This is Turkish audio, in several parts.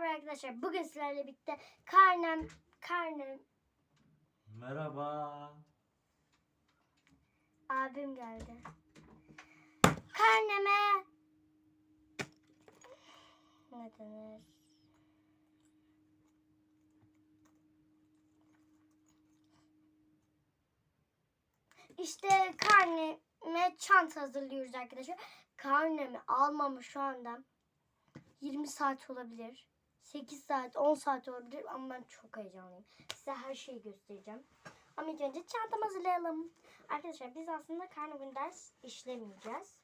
merhaba arkadaşlar. Bugün sizlerle birlikte karnem, karnem, Merhaba. abim geldi. Karneme ne denir? İşte karneme çanta hazırlıyoruz arkadaşlar. Karnemi almamı şu anda 20 saat olabilir. 8 saat, 10 saat olabilir ama ben çok heyecanlıyım. Size her şeyi göstereceğim. Ama ilk önce çantamı hazırlayalım. Arkadaşlar biz aslında karne günü ders işlemeyeceğiz.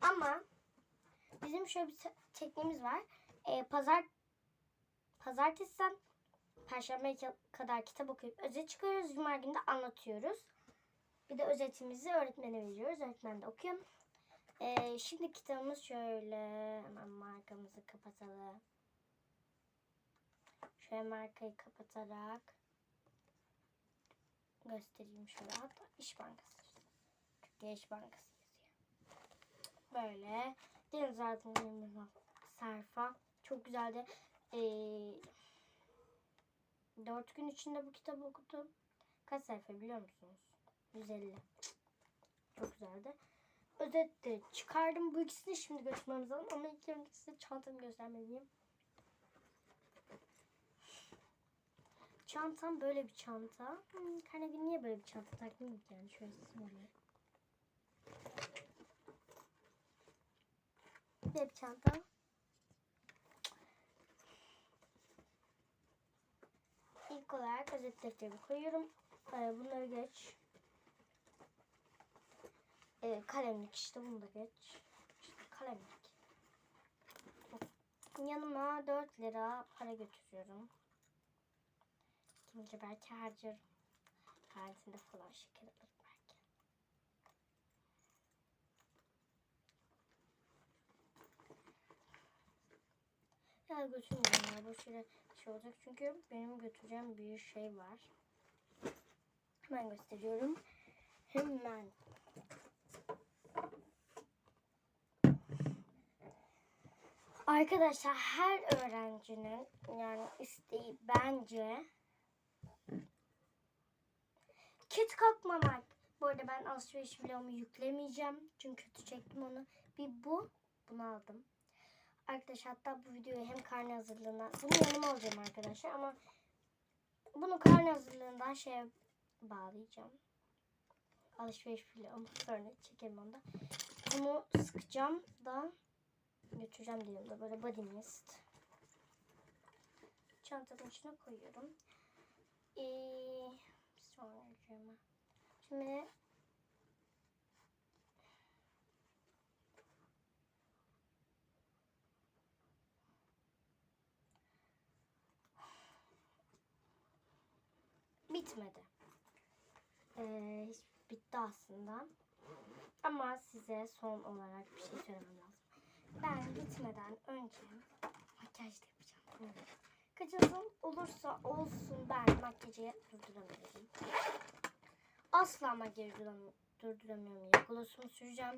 Ama bizim şöyle bir te- tekniğimiz var. Ee, pazar pazartesiden perşembeye ka- kadar kitap okuyup özet çıkarıyoruz. Cuma günü de anlatıyoruz. Bir de özetimizi öğretmene veriyoruz. Öğretmen de okuyor. Ee, şimdi kitabımız şöyle. Hemen markamızı kapatalım. Şöyle markayı kapatarak göstereyim şöyle. Hatta İş Bankası. Türkiye İş Bankası yazıyor. Böyle. Deniz Ardı'nın sayfa. Çok güzeldi. Ee, dört gün içinde bu kitabı okudum. Kaç sayfa biliyor musunuz? 150. Çok güzeldi. Özetle çıkardım. Bu ikisini şimdi göstermemiz lazım. Ama ilk önce size çantamı göstermeliyim. Çantam böyle bir çanta. Hmm, Karne günü niye böyle bir çanta taktım ki yani şöyle söyleyeyim. Böyle bir çanta. İlk olarak özet defterimi koyuyorum. Ee, bunları geç. Ee, kalemlik işte bunu da geç. İşte kalemlik. Yanıma 4 lira para götürüyorum. Kimce belki harcarım. Kantinde falan şeker alırım belki. Ya götürmeyeceğim ya. Boş yere şey olacak. Çünkü benim götüreceğim bir şey var. Hemen gösteriyorum. Hemen. Arkadaşlar her öğrencinin yani isteği bence kit kalkmamak. Bu arada ben alışveriş vlogumu yüklemeyeceğim. Çünkü kötü çektim onu. Bir bu. Bunu aldım. Arkadaşlar hatta bu videoyu hem karne hazırlığına bunu yanıma alacağım arkadaşlar ama bunu karne hazırlığından şeye bağlayacağım. Alışveriş vlogumu sonra çekerim onu da. Bunu sıkacağım da götüreceğim diyorum böyle body mist. Çantanın içine koyuyorum. Ee, sonra üzerime. Şimdi bitmedi. Ee, hiç bitti aslında. Ama size son olarak bir şey söylemem lazım. Ben gitmeden önce makyaj da yapacağım. Kaçınsın olursa olsun ben makyajı durduramıyorum. Asla makyajı duram- durduramıyorum. Glossumu süreceğim.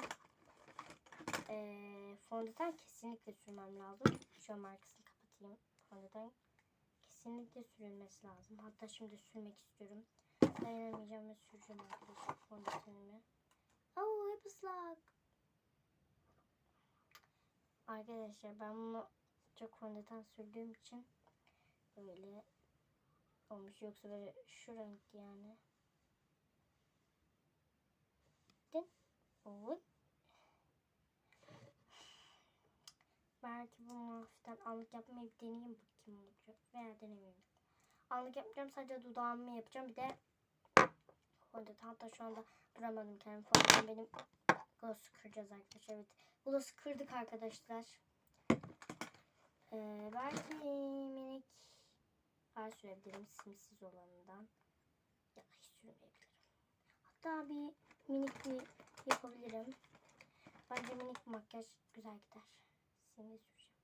Ee, fondöten kesinlikle sürmem lazım. Şu markasını kapatayım. Fondöten kesinlikle sürülmesi lazım. Hatta şimdi sürmek istiyorum. Dayanamayacağım ve süreceğim arkadaşlar fondötenimi. Oo hep ıslak. Arkadaşlar ben bunu çok fondöten sürdüğüm için böyle olmuş. Yoksa böyle şu renk yani. Din. Oy. Belki bunu hafiften anlık yapmayı bir deneyeyim bakayım olacak. Veya denemeyeyim. Anlık yapmayacağım. Sadece dudağımı yapacağım. Bir de fondöten. Hatta şu anda duramadım kendimi. Fondöten benim gloss'u kıracağız arkadaşlar. Evet. Gloss'u kırdık arkadaşlar. Ee, belki minik far sürebilirim simsiz olanından. Ya hiç sürmeyebilirim. Hatta bir minik bir yapabilirim. Bence minik makyaj güzel gider. Simli süreceğim.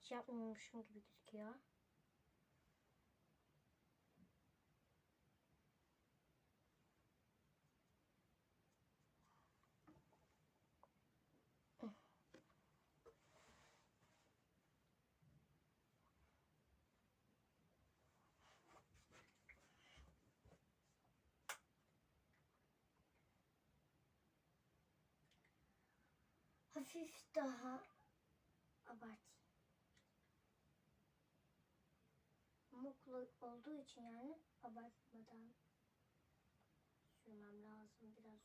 Hiç yapmıyormuşum gibi gözüküyor. Hafif daha abartayım. Mutlu olduğu için yani abartmadan sürmem lazım biraz.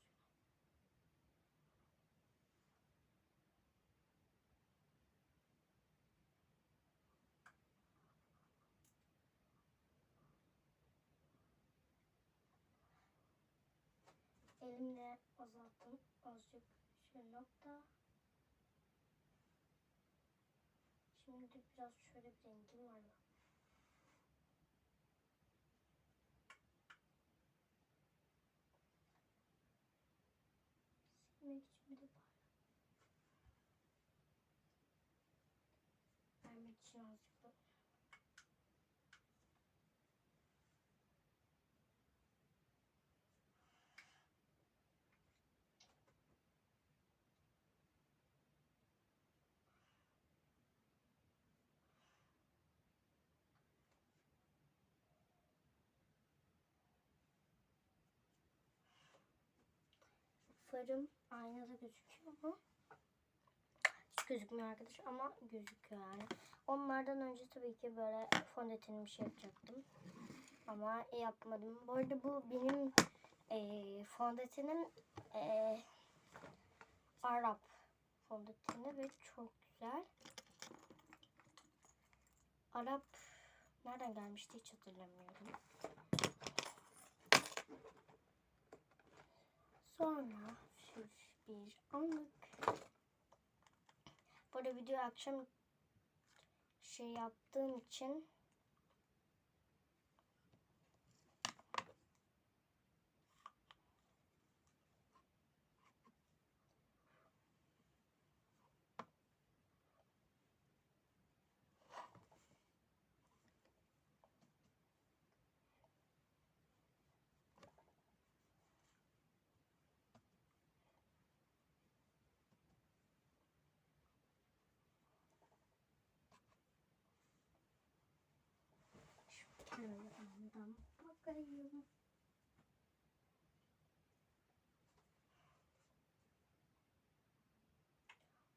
Elimle azalttım azıcık şu nokta. Şimdi biraz şöyle bir rengim var. Silmek için bir de parlak. Vermek için azıcık böyle. Farım aynada gözüküyor mu? Hiç gözükmüyor arkadaş ama gözüküyor yani. Onlardan önce tabii ki böyle fondötenim bir şey yapacaktım. Ama yapmadım. Bu arada bu benim e, fondötenim e, Arap fondöteni ve çok güzel. Arap nereden gelmişti hiç hatırlamıyorum. Sonra hafif bir anlık. Bu arada video akşam şey yaptığım için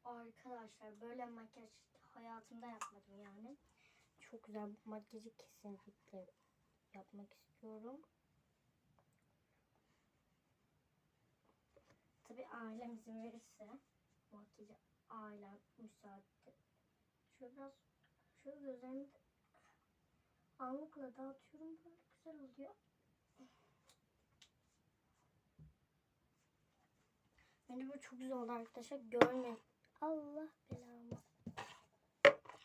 Arkadaşlar böyle makyaj hayatımda yapmadım yani. Çok güzel bu makyajı kesinlikle yapmak istiyorum. Tabi ailem izin verirse makyajı ailem müsaade. Şöyle biraz şöyle gözlerimi Anlıkla dağıtıyorum böyle güzel oluyor. Bence bu çok güzel oldu arkadaşlar. Görme. Allah belamı.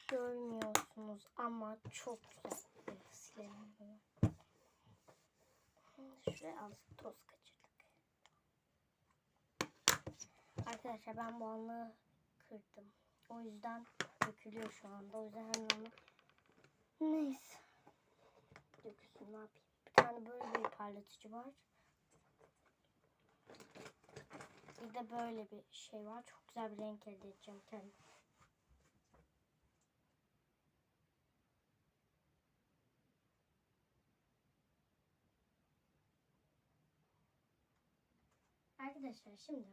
Görmüyorsunuz ama çok güzel. Evet, silelim bunu. Şuraya az toz kaçırdık. Arkadaşlar ben bu anlığı kırdım. O yüzden dökülüyor şu anda. O yüzden hemen onu Neyse ne yapayım. Bir tane böyle bir parlatıcı var. Bir de böyle bir şey var. Çok güzel bir renk elde edeceğim kendim. Arkadaşlar şimdi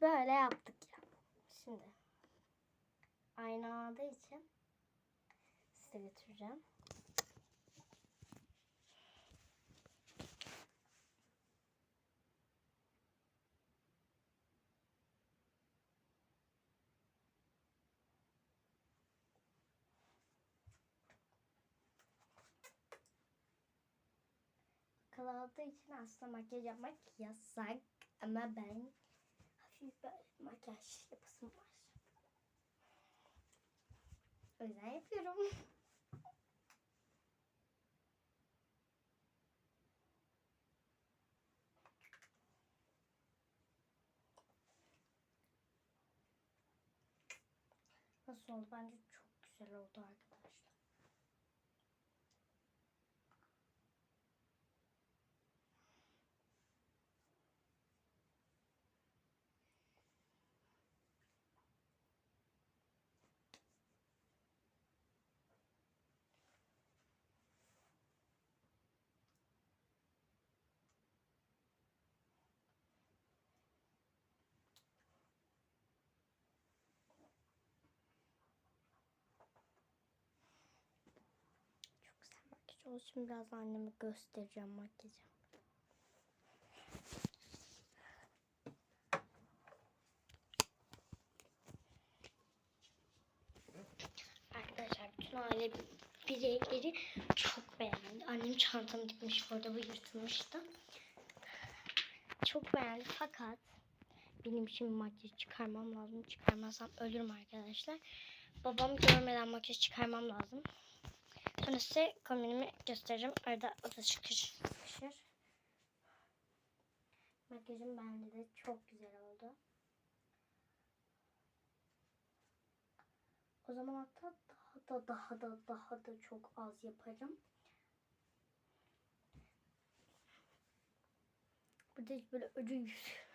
böyle yaptık ya. Şimdi aynı için size götüreceğim. Kalabalığı için aslında makyaj yapmak yasak. Ama ben hafif böyle makyaj yapasım var. O yüzden yapıyorum. Nasıl oldu? Bence çok güzel oldu arkadaşlar. O şimdi biraz anneme göstereceğim makyajı. Arkadaşlar bütün aile bireyleri çok beğendi. Annem çantamı dikmiş bu arada bu yırtılmıştı. Çok beğendi fakat benim şimdi makyaj çıkarmam lazım. Çıkarmazsam ölürüm arkadaşlar. Babam görmeden makyaj çıkarmam lazım. Sonra size kombinimi göstereceğim. Arada o da çıkış, çıkışır. Makyajım bende de çok güzel oldu. O zaman hatta daha da daha da daha da çok az yaparım. Burada hiç böyle ödül yüz.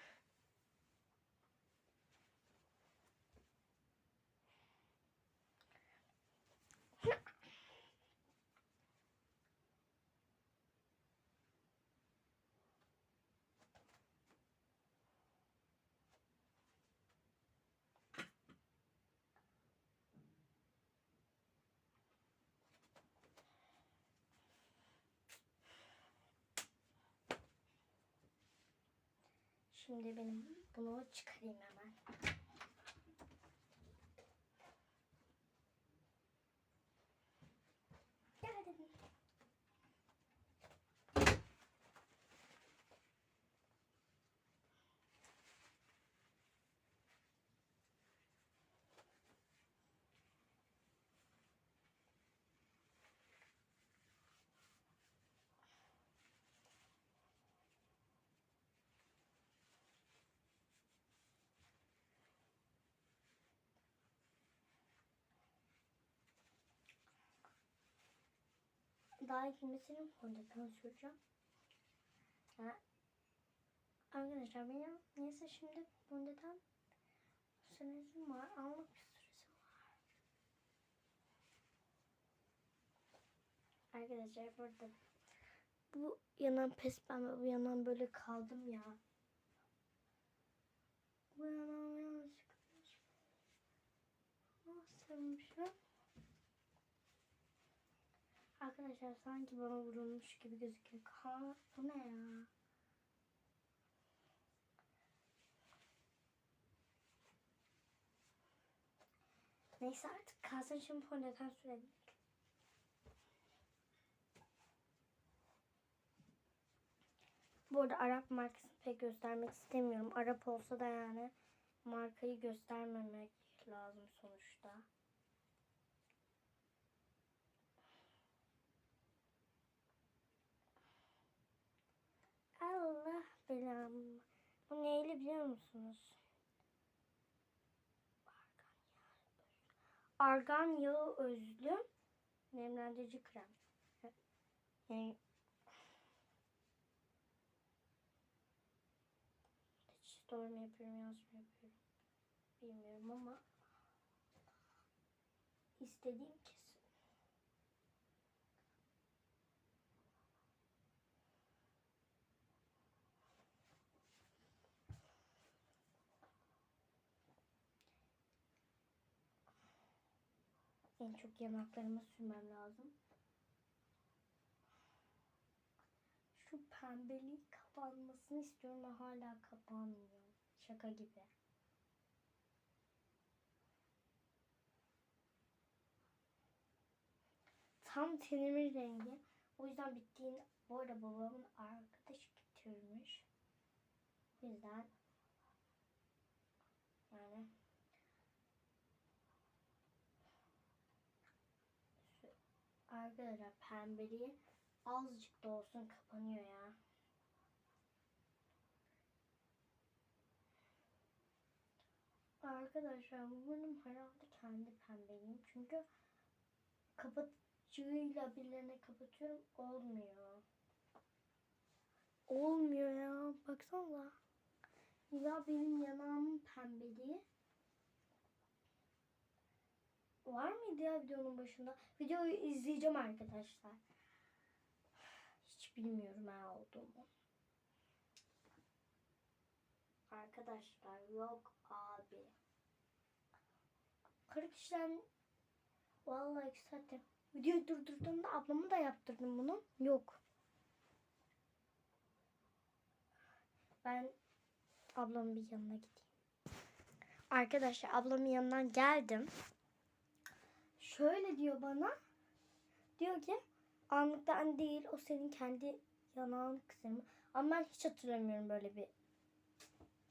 Şimdi benim bunu çıkarayım hemen. Geldim. Daha girmesinin fondöten süreceğim. Ha. Arkadaşlar benim neyse şimdi fondöten süresi var. Almak bir süresi var. Arkadaşlar burada bu yanan pes pembe bu yanan böyle kaldım ya. Bu yanan yanlışlıkla Nasılmışım? Arkadaşlar sanki bana vurulmuş gibi gözüküyor. Ha, bu ne ya? Neyse artık kalsın şimdi fondöten sürelim. Bu arada Arap markasını pek göstermek istemiyorum. Arap olsa da yani markayı göstermemek lazım sonuçta. Allah belamı. Bu neyle biliyor musunuz? Argan yağı özlü nemlendirici krem. Yani hiç doğru mu yapıyorum yanlış mı yapıyorum bilmiyorum ama istediğim En çok yanaklarıma sürmem lazım. Şu pembeliğin kapanmasını istiyorum ve hala kapanmıyor. Şaka gibi. Tam tenimin rengi. O yüzden bittiğini bu arada babamın arkadaşı getirmiş. O yüzden yani Arkadaşlar pembeliği azıcık da olsun kapanıyor ya. Arkadaşlar bu benim herhalde kendi pembeliğim. Çünkü kapatıcıyla birilerine kapatıyorum olmuyor. Olmuyor ya. Baksana. Ya benim yanağımın pembeliği. Var mıydı ya videonun başında? Videoyu izleyeceğim arkadaşlar. Hiç bilmiyorum ha olduğumu. Arkadaşlar yok abi. Kırık işlem vallahi saatte Videoyu durdurduğumda ablama da yaptırdım bunu. Yok. Ben ablamın bir yanına gideyim. Arkadaşlar ablamın yanından geldim. Şöyle diyor bana. Diyor ki anlıktan değil o senin kendi yanağın kısmı. Ama ben hiç hatırlamıyorum böyle bir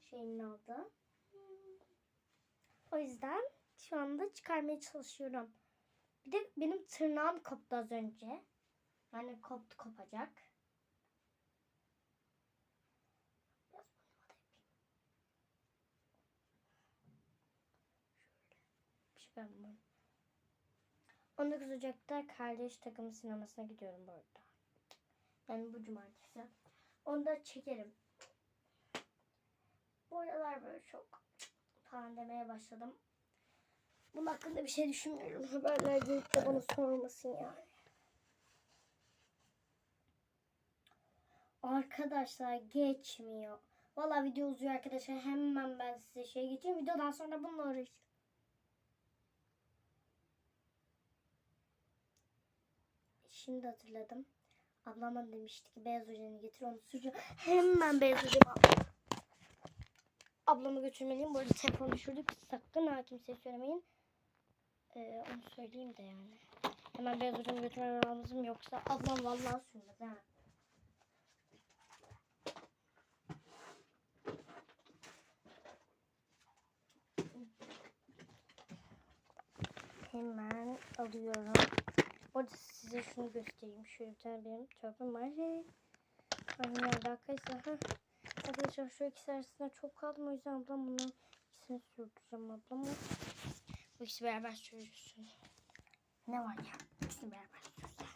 şeyin oldu. O yüzden şu anda çıkarmaya çalışıyorum. Bir de benim tırnağım koptu az önce. Yani koptu kopacak. Biraz burnuma da yapayım. Şöyle. Bir şey yapmam. 19 Ocak'ta kardeş takımı sinemasına gidiyorum bu arada. Yani bu cumartesi. Onu da çekerim. Bu aralar böyle çok falan demeye başladım. Bunun hakkında bir şey düşünmüyorum. Haberler gelip de bana sormasın yani. Arkadaşlar geçmiyor. Valla video uzuyor arkadaşlar. Hemen ben size şey geçeyim. Videodan sonra bununla uğraşacağım. Şimdi hatırladım. Ablama demişti ki beyaz ojanı getir onu süreceğim. Hemen beyaz ojanı aldım. Ablamı götürmeliyim. Bu arada telefonu düşürdük. Sakın ha kimseye söylemeyin. Ee, onu söyleyeyim de yani. Hemen beyaz hocamı götürmem lazım yoksa ablam vallahi sürmez ha. Hemen alıyorum. Orada size şunu göstereyim. Şöyle bir tane benim çöpüm var. Hey. Anne alakaysa. Arkadaşlar şu ikisi arasında çok kaldım. O yüzden ablam bunu ikisini sürdüreceğim ablama. Bu ikisi beraber sürürsün. Ne var ya? İkisini beraber sürsen.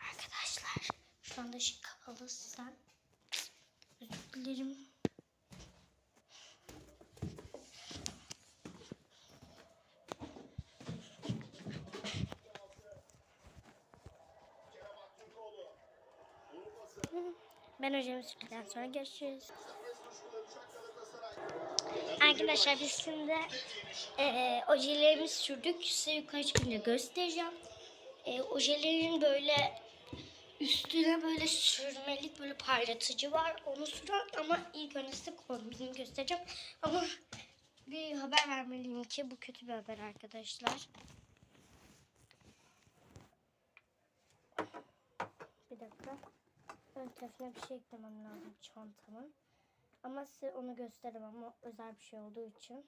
Arkadaşlar şu anda ışık kapalı sizden. Özür dilerim. Ben hocamı sürdükten sonra görüşürüz. Arkadaşlar biz şimdi e, ojelerimizi sürdük. Size yukarı çıkınca göstereceğim. E, ojelerin böyle üstüne böyle sürmelik böyle parlatıcı var. Onu süren ama ilk önce size kombinimi göstereceğim. Ama bir haber vermeliyim ki bu kötü bir haber arkadaşlar. Bir dakika. Ön tarafına bir şey eklemem lazım çantamın. Ama size onu gösteremem ama özel bir şey olduğu için.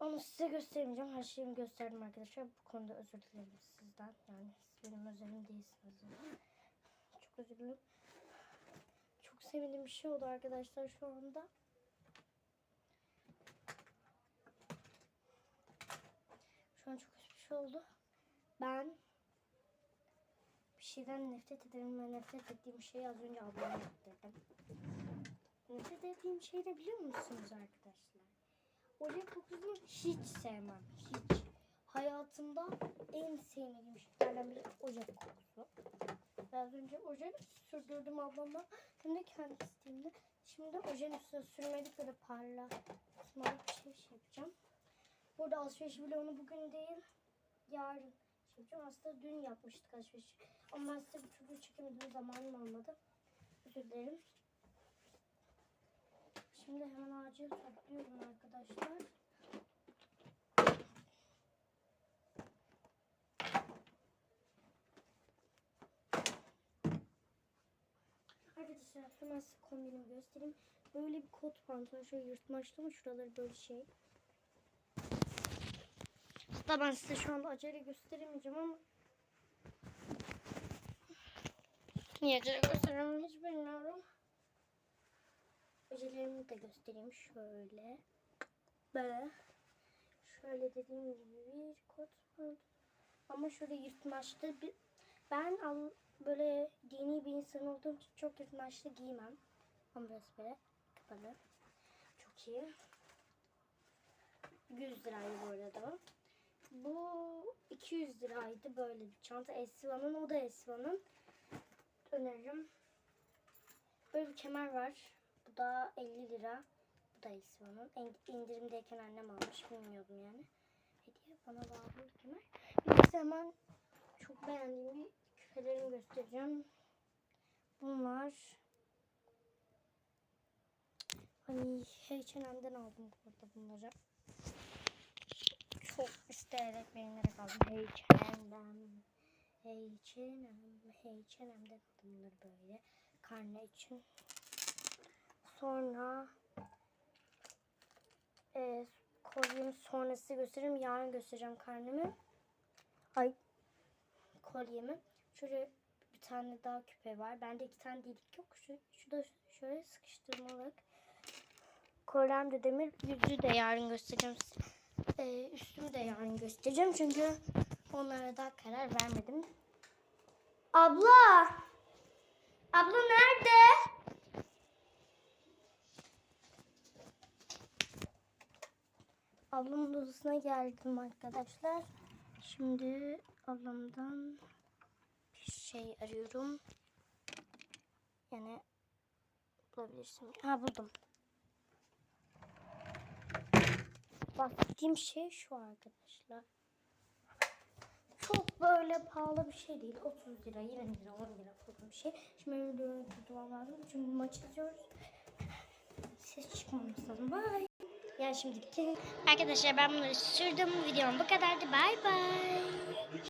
Onu size gösteremeyeceğim. Her şeyimi gösterdim arkadaşlar. Bu konuda özür dilerim sizden. Yani siz benim özelim değilsiniz. Çok özür dilerim. Çok sevindiğim bir şey oldu arkadaşlar şu anda. Şu an çok kötü bir şey oldu. Ben şeyden nefret ederim ve nefret ettiğim şeyi az önce ablama yaptırdım. Nefret ettiğim şey de biliyor musunuz arkadaşlar? Oje kokusunu hiç sevmem. Hiç. Hayatımda en sevmediğim şeylerden biri oje kokusu. Ben az önce oje sürdürdüm ablama. Hem de kendi isteğimde. Şimdi ojenin üstüne sürmedik böyle parla. Smarт bir şey, şey yapacağım. Burada alışveriş vlogunu bugün değil yarın yapacağım. Aslında dün yapmıştık alışveriş. Ama ben size bir türlü çekemedim. Zamanım olmadı. Özür dilerim. Şimdi hemen acil topluyorum arkadaşlar. Arkadaşlar hemen size kombinimi göstereyim. Böyle bir kot pantolon şöyle yırtmaçlı ama şuraları böyle şey. Hatta ben size şu anda acele gösteremeyeceğim ama Niye acele gösteremem hiç bilmiyorum. Ojelerimi de göstereyim şöyle. Böyle. Şöyle dediğim gibi bir kot pantolon. Ama şöyle yırtmaçlı bir... Ben al, böyle dini bir insan olduğum için çok yırtmaçlı giymem. Ama burası böyle kapalı. Çok iyi. 100 liraydı bu arada. Bu 200 liraydı böyle bir çanta. Esva'nın o da Esva'nın. Öneririm. Böyle bir kemer var. Bu da 50 lira. Bu da Esva'nın. İndirimdeyken annem almış. Bilmiyordum yani. bana bağlı bir kemer. Bir de hemen çok beğendiğim bir küpelerimi göstereceğim. Bunlar Hani H&M'den aldım burada bunları. Çok isteyerek beğenerek aldım. H&M. H&M'den aldım bunları böyle. Karne için. Sonra e, kolyemi sonrası gösteririm. Yarın göstereceğim karnemi. Ay kolyemi. Şöyle bir tane daha küpe var. Bende iki tane delik yok. Şu, şu da şöyle sıkıştırmalık. Kolyem de demir. Yüzü de yarın göstereceğim. Ee, üstümü de yarın göstereceğim. Çünkü onlara daha karar vermedim. Abla! Abla nerede? Ablamın odasına geldim arkadaşlar. Şimdi ablamdan bir şey arıyorum. Yani bulabilirsin. Ha buldum. Bahsettiğim şey şu arkadaşlar. Çok böyle pahalı bir şey değil. 30 lira, 20 lira, 10 lira falan bir şey. Şimdi benim videoyu tutmam lazım. Çünkü maç izliyoruz. Ses çıkmaması lazım. Bye. Yani şimdi Arkadaşlar ben bunları sürdüm. Videom bu kadardı. Bye bye.